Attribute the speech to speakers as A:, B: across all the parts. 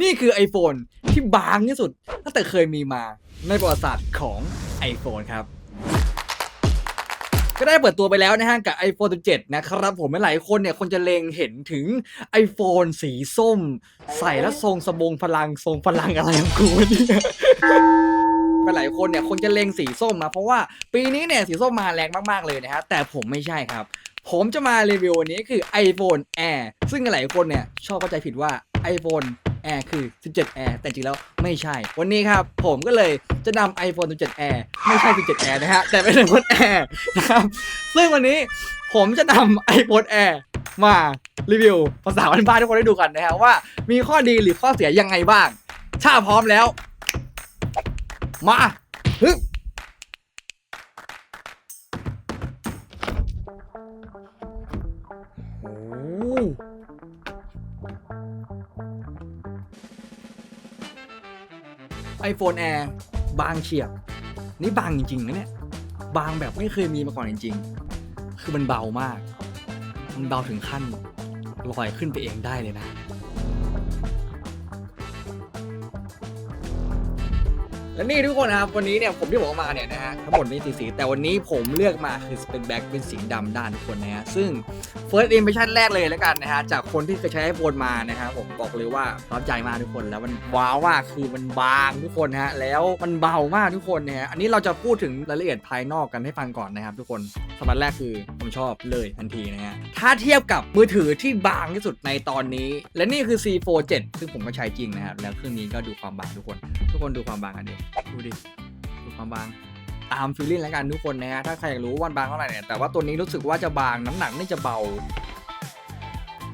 A: นี่คือ iPhone ที่บางที่สุดตั้งแต่เคยมีมาในประวัติศาสตร์ของ iPhone ครับ ก็ได้เปิดตัวไปแล้วนะฮะกับ iPhone 17 นะครับผมหลายคนเนี่ยคนจะเลงเห็นถึง iPhone สีส้ม ใส่แล้วทรงสบงพลังทรงพลังอะไรของกูเนี่ยหลายคนเนี่ยคนจะเลงสีส้มมาเพราะว่าปีนี้เนี่ยสีส้มมาแรงมากๆเลยนะฮะแต่ผมไม่ใช่ครับ ผมจะมารีวิววันนี้คือ iPhone Air ซึ่งหลายคนเนี่ยชอบเข้าใจผิดว่า iPhone Air คือ 17 Air แต่จริงแล้วไม่ใช่ วันนี้ครับ ผมก็เลยจะนำ iPhone 17 Air ไม่ใช่ 17 Air นะฮะ แต่เป็น iPhone Air นะครับ ซึ่งวันนี้ผมจะนำ iPhone Air มารีวิวภาษาบ้านๆทุกคนได้ดูกันนะฮะว่ามีข้อดีหรือข้อเสียยังไงบ้าง ถ้าพร้อมแล้ว มาฮึโอ้ ไอโฟนแอร์บางเฉียบ นี่บางจริงๆนะเนี่ย บางแบบไม่เคยมีมาก่อนจริงๆ คือมันเบามาก มันเบาถึงขั้นลอยขึ้นไปเองได้เลยนะ และนี่ทุกคนนะครับวันนี้เนี่ยผมที่บอกว่ามาเนี่ยนะฮะทั้งหมดมีสีสีแต่วันนี้ผมเลือกมาคือเป็นแบ็คเป็นสีดำด้านทุกคนนะฮะซึ่ง First Impression แรกเลยแล้วกันนะฮะจากคนที่เคยใช้ iPhone มานะฮะผมบอกเลยว่าประทับใจมากทุกคนแล้วมันว้าวมากคือมันบางทุกคนฮะแล้วมันเบามากทุกคนนะฮะอันนี้เราจะพูดถึงรายละเอียดภายนอกกันให้ฟังก่อนนะครับ ทุกคนสำหรับแรกคือผมชอบเลยทันทีนะฮะถ้าเทียบกับมือถือที่บางที่สุดในตอนนี้ และนี่คือ C4 7 ซึ่งผมก็ใช้จริงนะครับแล้วเครื่องนี้ก็ดูความบางทุกคน ทุกคนดูความบางกันดิดูดิ ดูความบาง ตามฟีลลิ่งแล้วกันทุกคนนะฮะ ถ้าใครอยากรู้ว่ามันบางเท่าไหร่เนี่ย แต่ว่าตัวนี้รู้สึกว่าจะบาง น้ำหนักนี่จะเบา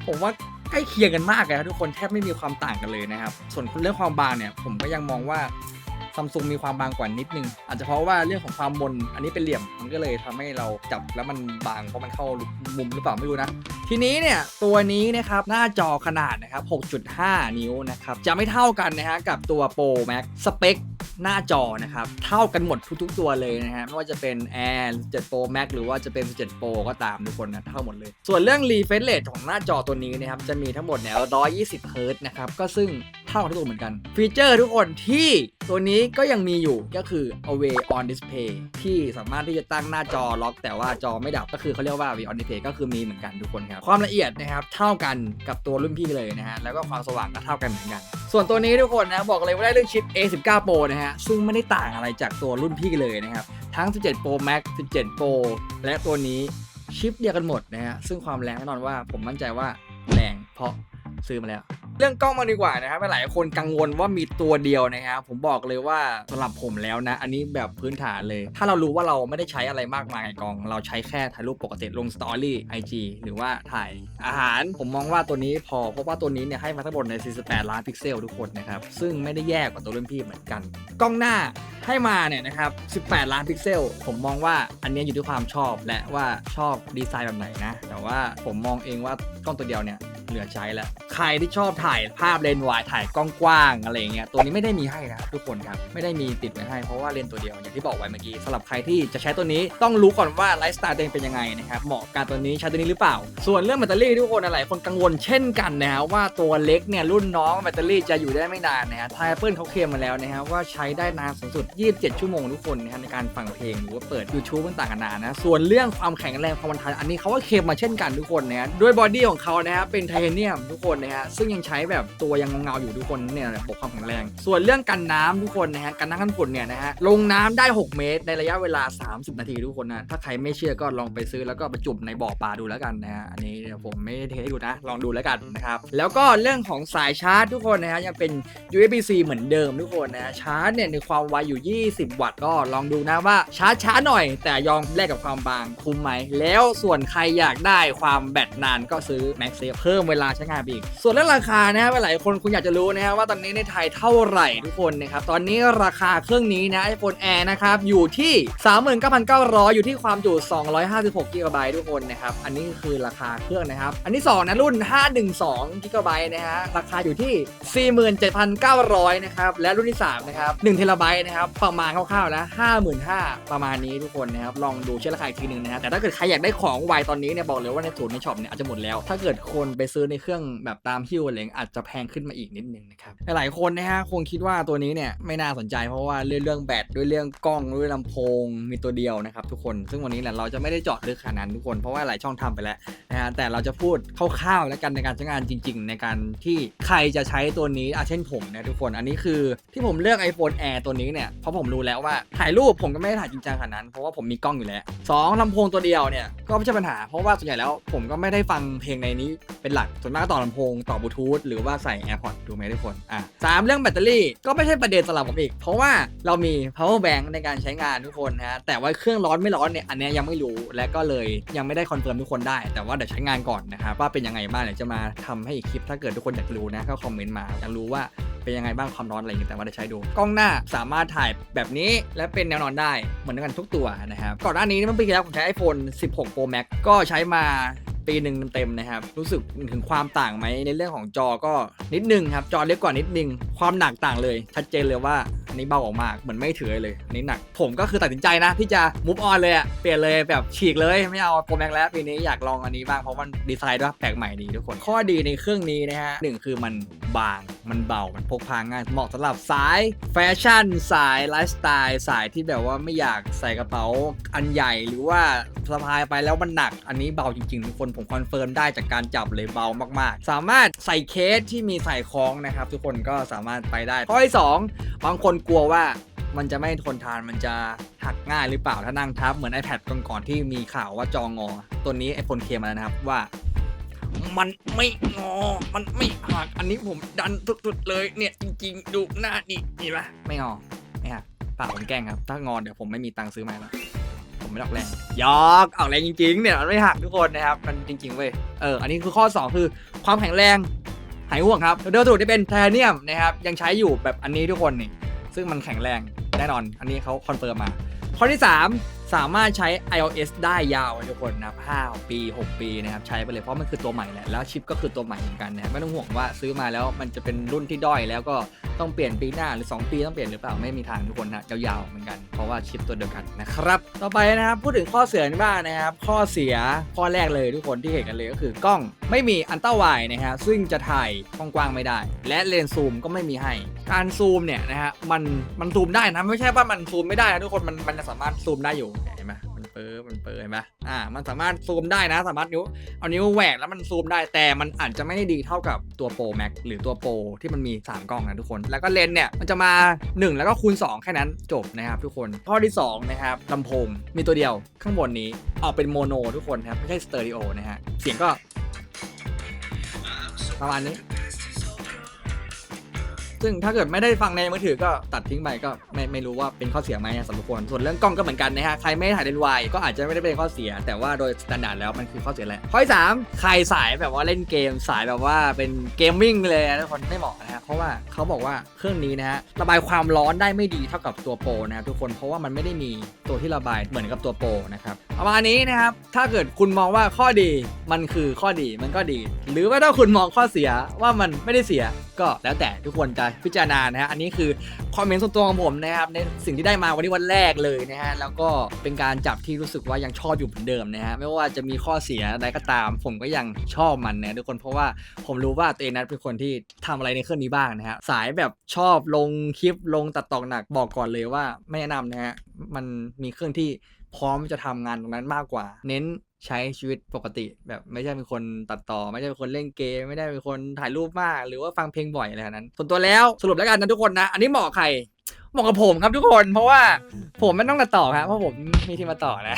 A: ผมว่าใกล้เคียงกันมากเลยครับทุกคนแทบไม่มีความต่างกันเลยนะครับ ส่วนเรื่องความบางเนี่ยผมก็ยังมองว่าซัมซุงมีความบางกว่านิดนึง อาจจะเพราะว่าเรื่องของความมน อันนี้เป็นเหลี่ยมมันก็เลยทำให้เราจับแล้วมันบางเพราะมันเข้ามุมหรือเปล่าไม่รู้นะ ทีนี้เนี่ยตัวนี้นะครับหน้าจอขนาดนะครับ 6.5 นิ้วนะครับจะไม่เท่ากันนะฮะกับตัว Pro Max สเปค หน้าจอนะครับ เท่ากันหมดทุกๆ ตัวเลยนะฮะไม่ว่าจะเป็น Air 7 Pro Max หรือว่าจะเป็น7 Pro ก็ตามทุกคนนะเท่าหมดเลย ส่วนเรื่อง refresh rate ของหน้าจอตัวนี้นะครับจะมีทั้งหมดเนี่ย120 Hz นะครับก็ซึ่ง เท่ากับทุกตัวเหมือนกัน ฟีเจอร์ทุกคนที่ตัวนี้ก็ยังมีอยู่ก็คือ Away on Display ที่สามารถที่จะตั้งหน้าจอล็อก แต่ว่าจอไม่ดับก็คือเขาเรียกว่า Away on Display ก็คือมีเหมือนกันทุกคนครับ ความละเอียดนะครับเท่ากันกับตัวรุ่นพี่เลยนะฮะแล้วก็ความสว่างก็เท่ากันเหมือนกันส่วนตัวนี้ทุกคนนะบอกเลยว่าได้เรื่องชิป A19 Pro นะฮะซึ่งไม่ได้ต่างอะไรจากตัวรุ่นพี่เลยนะครับทั้ง 17 Pro Max 17 Pro และตัวนี้ชิปเดียวกันหมดนะฮะซึ่งความแรงแน่นอนว่าผมมั่นใจว่าแรงเพราะซื้อมาแล้ว เรื่องกล้องมาดีกว่านะครับหลายคนกังวลว่ามีตัวเดียวนะครับผมบอกเลยว่าสำหรับผมแล้วนะ อันนี้แบบพื้นฐานเลย ถ้าเรารู้ว่าเราไม่ได้ใช้อะไรมากมายกล้อง เราใช้แค่ถ่ายรูปปกติลงสตอรี่ไอจีหรือว่าถ่ายอาหาร ผมมองว่าตัวนี้พอเพราะว่าตัวนี้เนี่ยให้มาทั้งหมดใน 48 ล้านพิกเซลทุกคนนะครับซึ่งไม่ได้แย่กว่าตัวรุ่นพี่เหมือนกัน กล้องหน้าให้มาเนี่ยนะครับ 18 ล้านพิกเซล ผมมองว่าอันนี้อยู่ที่ความชอบและว่าชอบดีไซน์แบบไหนนะ แต่ว่าผมมองเองว่ากล้องตัวเดียวเนี่ย เหลือใช้แล้ว ใครที่ชอบถ่ายภาพเลนส์วายถ่ายกล้องกว้างอะไรเงี้ยตัวนี้ไม่ได้มีให้นะครับทุกคนครับไม่ได้มีติดไว้ให้เพราะว่าเลนส์ตัวเดียวอย่างที่บอกไว้เมื่อกี้สำหรับใครที่จะใช้ตัวนี้ต้องรู้ก่อนว่าไลฟ์สไตล์ตัวเองเป็นยังไงนะครับเหมาะกับตัวนี้ใช้ตัวนี้หรือเปล่า ส่วนเรื่องแบตเตอรี่ทุกคนหลายคนกังวลเช่นกันนะฮะว่าตัวเล็กเนี่ยรุ่นน้องแบตเตอรี่จะอยู่ได้ไม่นานนะฮะทายเปิลเขาเคลมมาแล้วนะฮะว่าใช้ได้นานสูงสุด 27 ชั่วโมงทุกคนนะฮะในการฟังเพลงหรือว่าเปิด YouTube ต่างๆนานานะส่วนเรื่องความแข็งแรงความทนทานอันนี้เขาก็เคลมมาเช่นกันทุกคนนะฮะด้วยบอดี้ของเขานะฮะเป็นไทเทเนียมทุกคนนะฮะซึ่งยังใช้แบบตัวยังเงาๆอยู่ทุกคนเนี่ยบอกความแข็งแรง ส่วนเรื่องกันน้ำทุกคนนะฮะกันน้ำกันฝุ่นเนี่ยนะฮะลงน้ำได้ 6 เมตร ในระยะเวลา 30 นาทีทุกคนนะถ้าใครไม่เชื่อก็ลองไปซื้อแล้วก็ไปจุ่มในบ่อปลาดูแล้วกันนะฮะอันนี้เดี๋ยผมไม่ได้เทให้ดูนะ ลองดูแล้วกันนะครับแล้วก็เรื่องของสายชาร์จทุกคนนะฮะยังเป็น USB-C เหมือนเดิมทุกคนนะชาร์จเนี่ยในความไวอยู่ 20 วัตต์ก็ลองดูนะว่าชาร์จช้าหน่อย แต่ยอมแลกกับความบางคุ้มไหมแล้วส่วนใครอยากได้ความแบตนานก็ซื้อ MagSafe เพิ่มเวลาใช้งานไปอีก ส่วนเรื่องราคานะฮะหลายคนคุณอยากจะรู้นะฮะว่าตอนนี้ในไทยเท่าไหร่ทุกคนนะครับตอนนี้ราคาเครื่องนี้นะ iPhone Air นะครับอยู่ที่ 39,900 อยู่ที่ความจุ 256 g b ทุกคนนะครับอันนี้คือราคาเครื่องนะครับ อันที่2นะรุ่น 512 g b นะฮะราคาอยู่ที่ 47,900 นะครับและรุ่นที่3นะครับ1เทราไบต์นะครับประมาณคร่าวๆนะ55,000ประมาณนี้ทุกคนนะครับลองดูเช็คราคาอีกทีหนึงนะฮะแต่ถ้าเกิดใครอยากได้ของไวตอนนี้เนี่ยบอกเลยว่าในศูนย์ในช็อปเนี่ยอาจจะหมดแล้ว ถ้าเกิดคนไปซื้อในเครื่องแบบตามฮิ้วอะไรเงี้อาจจะแพงขึ้นมาอีกนิดนึงนะครับหลายคนนะฮะคงคิดว่าตัวนี้เนี่ยไม่น่าสนใจเพราะว่าเรื่องเรื่องแบตด้วยเรื่องกล้องด้วยลำโพงมีตัวเดียวนะครับทุกคนซึ่งวันนี้เนี่ยเราจะไม่ได้เจาะลึกขนาดนั้นทุกคนเพราะว่าหลายช่องทำไปแล้วนะฮะแต่เราจะพูดคร่าวๆแล้วกันในการใช้งานจริง ๆ ในการที่ใครจะใช้ตัวนี้อาเช่นผมนะทุกคนอันนี้คือที่ผมเลือก iPhone Air ตัวนี้เนี่ยเพราะผมรู้แล้วว่าถ่ายรูปผมก็ไม่ได้ถ่ายจริงจังขนาดนั้นเพราะว่าผมมีกล้องอยู่แล้วสองลำโพงตัวเดียวเนี่ยก็ไม่ใช่ปัญหาเพราะว่าส่วนใหญ่แล้วผมก็ไม่ได้ฟังเพลงในนี้เป็นหลัก ส่วนมากก็ต่อลำโพง ต่อบลูทูธหรือว่าใส่ AirPods ดูไหมทุกคนอะสามเรื่องแบตเตอรี่ก็ไม่ใช่ประเด็นสำหรับผมอีก เพราะว่าเรามี power bank ในการใช้งานทุกคนนะฮะแต่ว่าเครื่องร้อนไม่ร้อนเนี่ยอันเนี้ยยังไม่รู้และก็เลยยังไม่ได้คอนเฟิร์มทุกคนได้ แต่ว่าเดี๋ยวใช้งานก่อนนะครับว่าเป็นยังไงบ้างเดี๋ยวจะมาทำให้อีกคลิปถ้าเกิดทุกคนอยากรู้นะก็คอมเมนต์มาอยากรู้ว่าเป็นยังไงบ้างความร้อนอะไรอย่างเงี้ยแต่ว่าได้ใช้ดูกล้องหน้าสามารถถ่ายแบบนี้และเป็นแนวนอนได้เหมือนกันทุกตัวนะครับก่อนหน้านี้เมื่อปีที่แล้วผมใช้ iPhone 16 Pro Max ก็ใช้มา ปีหนึ่งเต็มๆนะครับ รู้สึกถึงความต่างไหมในเรื่องของจอก็นิดนึงครับ จอเล็กกว่านิดนึง ความหนักต่างเลย ชัดเจนเลยว่าอันนี้เบาออกมากเหมือนไม่ถือเลยอันนี้หนัก ผมก็คือตัดสินใจนะ ที่จะมุฟออนเลยอะเปลี่ยนเลยแบบฉีกเลยไม่เอาโปรแม็กแล้วปีนี้อยากลองอันนี้บ้างเพราะมันดีไซน์ด้วยแปลกใหม่ดีทุกคน ข้อดีในเครื่องนี้นะฮะหนึ่งคือมันบาง มันเบา มันพกพาง่าย เหมาะสำหรับสายแฟชั่น สายไลฟ์สไตล์ สายที่แบบว่าไม่อยากใส่กระเป๋าอันใหญ่หรือว่าสะพายไปแล้วมันหนัก อันนี้เบาจริงๆ ทุกคนผมคอนเฟิร์มได้จากการจับเลยเบามากๆ สามารถใส่เคสที่มีใส่คล้องนะครับ ทุกคนก็สามารถไปได้ ข้อที่สองบางคนกลัวว่ามันจะไม่ทนทานมันจะหักง่ายหรือเปล่าถ้านั่งทับเหมือน iPad ก่อนๆที่มีข่าวว่าจองอ ตัวนี้ iPhone เคมาแล้วนะครับว่า มันไม่งอ มันไม่หัก อันนี้ผมดันสุดๆเลยเนี่ยจริงๆ ดูหน้านี่เห็นปะไม่งอ ไม่หักปล่าผมแกล้งครับ ถ้างอเดี๋ยวผมไม่มีตังค์ซื้อใหม่แล้วผมไม่ออกแรงยอกออกแรงจริง ๆ เนี่ยมันไม่หักทุกคนนะครับ มันจริง ๆ เว้ย เออ อันนี้คือข้อ 2 คือความแข็งแรง หายห่วงครับเดลสูตรที่เป็นไทเทเนียมนะครับ ยังใช้อยู่แบบอันนี้ทุกคนนี่ ซึ่งมันแข็งแรงแน่นอน อันนี้เขาคอนเฟิร์มมา ข้อที่ 3 สามารถใช้ iOS ได้ยาวทุกคนนะ5ปี 6 ปีนะครับใช้ไปเลยเพราะมันคือตัวใหม่แหละแล้วชิปก็คือตัวใหม่เหมือนกันนะครับไม่ต้องห่วงว่าซื้อมาแล้วมันจะเป็นรุ่นที่ด้อยแล้วก็ต้องเปลี่ยนปีหน้าหรือ 2 ปีต้องเปลี่ยนหรือเปล่าไม่มีทางทุกคนนะยาวๆเหมือนกันเพราะว่าชิปตัวเดียวกันนะครับต่อไปนะครับพูดถึงข้อเสียบ้างนะครับข้อเสียข้อแรกเลยทุกคนที่เห็นกันเลยก็คือกล้องไม่มีอันต้าไวนะฮะซึ่งจะถ่ายกว้างๆไม่ได้ และเลนส์ซูมก็ไม่มีให้ การซูมเนี่ยนะฮะมันมันซูมได้นะไม่ใช่ว่ามันซูมไม่ได้นะทุกคนมันมันจะสามารถซูมได้อยู่เห็นไหมมันเปิดมันเปิดเห็นไหมอ่ามันสามารถซูมได้นะ สามารถนิ้วเอานิ้วแหวกแล้วมันซูมได้แต่มันอาจจะไม่ได้ดีเท่ากับตัวโปรแม็กหรือตัวโปรที่มันมี 3 กล้องนะทุกคน แล้วก็เลนส์เนี่ยมันจะมา 1 แล้วก็คูณ 2 แค่นั้นจบนะครับทุกคนข้อที่2นะครับลำโพงมีตัวเดียวข้างบนนี้ออกเป็นโมโนทุกคนครับไม่ใช่สเตอริโอนะฮะเสียงก็ประมาณนี้ ซึ่งถ้าเกิดไม่ได้ฟังในมือถือก็ตัดทิ้งไปก็ไม่ไม่รู้ว่าเป็นข้อเสียไหมสำหรับคนส่วนเรื่องกล้องก็เหมือนกันนะฮะใครไม่ถ่ายเลนส์วายก็อาจจะไม่ได้เป็นข้อเสีย แต่ว่าโดยสแตนดาร์ดแล้วมันคือข้อเสียแหละข้อที่สามใครสายแบบว่าเล่นเกมสายแบบว่าเป็นเกมมิ่งเลยนะทุกคนไม่เหมาะนะฮะเพราะว่าเขาบอกว่าเครื่องนี้นะฮะระบายความร้อนได้ไม่ดีเท่ากับตัวโปรนะครับทุกคนเพราะว่ามันไม่ได้มีตัวที่ระบายเหมือนกับตัวโปรนะครับประมาณนี้นะครับถ้าเกิดคุณมองว่าข้อดีมันคือข้อดีมันก็ดี หรือว่าถ้าคุณมองข้อเสียว่ามันไม่ได้เสียก็แล้วแต่ทุกคนจะพิจารณานะฮะอันนี้คือคอมเมนต์ส่วนตัวของผมนะครับในสิ่งที่ได้มาวันนี้วันแรกเลยนะฮะแล้วก็เป็นการจับที่รู้สึกว่ายังชอบอยู่เหมือนเดิมนะฮะไม่ว่าจะมีข้อเสียใดก็ตาม ผมก็ยังชอบมันนะทุกคนเพราะว่าผมรู้ว่าตัวเองนั้นเป็นคนที่ทำอะไรในเครื่องนี้บ้างนะฮะสายแบบชอบลงคลิปลงตัดต่อหนักบอกก่อนเลยว่าไม่แนะนำนะฮะมันมีเครื่องที่พร้อมจะทำงานตรงนั้นมากกว่า เน้น ใช้ชีวิตปกติ แบบไม่ใช่เป็นคนตัดต่อ ไม่ใช่เป็นคนเล่นเกม ไม่ได้เป็นคนถ่ายรูปมาก หรือว่าฟังเพลงบ่อยอะไรแบบนั้นส่วนตัวแล้วสรุปแล้วกันนะทุกคนนะ อันนี้เหมาะใคร เหมาะกับผมครับทุกคน เพราะว่าผมไม่ต้องตัดต่อครับเพราะผมมีทีมมาต่อนะ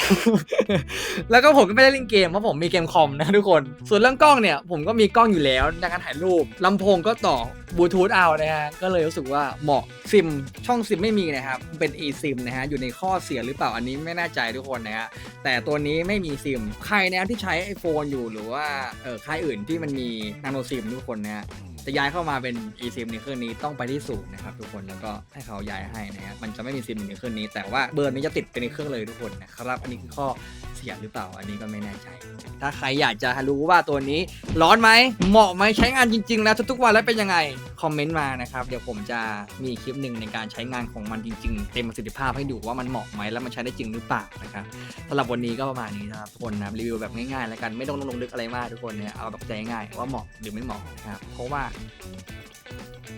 A: แล้วก็ผมก็ไม่ได้เล่นเกมเพราะผมมีเกมคอมนะทุกคน ส่วนเรื่องกล้องเนี่ยผมก็มีกล้องอยู่แล้วในการถ่ายรูปลำโพงก็ต่อบลูทูธเอานะฮะก็เลยรู้สึกว่าเหมาะซิมช่องซิมไม่มีนะครับเป็น eSIM นะฮะอยู่ในข้อเสียหรือเปล่าอันนี้ไม่แน่ใจทุกคนนะฮะแต่ตัวนี้ไม่มีซิมใครนะที่ใช้ iPhone อยู่หรือว่าเออค่ายอื่นที่มันมีนาโนซิมทุกคนนะฮะ จะย้ายเข้ามาเป็น eSIM ในเครื่องนี้ต้องไปที่ศูนย์นะครับทุกคนแล้วก็ให้เขาย้ายให้นะฮะมันจะไม่มีซิมในเครื่องนี้ แต่ว่าเบอร์นี้จะติดไปในเครื่องเลยทุกคนนะครับอันนี้คือข้อเสียหรือเปล่าอันนี้ก็ไม่แน่ใจ ถ้าใครอยากจะรู้ว่าตัวนี้ร้อนไหมเหมาะไหมใช้งานจริง ๆ แล้วทุกๆวันแล้วเป็นยังไงคอมเมนต์มานะครับเดี๋ยวผมจะมีคลิปหนึ่งในการใช้งานของมันจริง ๆ เต็มประสิทธิภาพให้ดูว่ามันเหมาะไหมแล้วมันใช้ได้จริงหรือเปล่านะครับสำหรับวันนี้ก็ประมาณนี้นะครับทุกคนนะรีวิวแบบง่ายๆแล้วกันไม่ต้องลงลึกอะไรมากทุกคนเนี่ยเอาแบบใจง่ายว่าเหมาะหรือไม่เหมาะนะครับเพราะว่า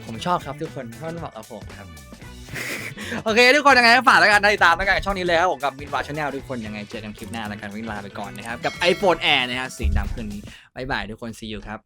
A: ผมชอบครับทุกคนเพราะมันเหมาะกับผมครับ โอเค ทุกคนยังไงก็ฝากแล้วกันติดตามแล้วกันกับช่องนี้เลยครับผมกับวินวาชาแนลทุกคนยังไงเจอกันคลิปหน้าแล้วกันวินลาไปก่อนนะครับ กับ iPhone Air นะฮะสีดำคืนนี้บายบายทุกคน see you ครับ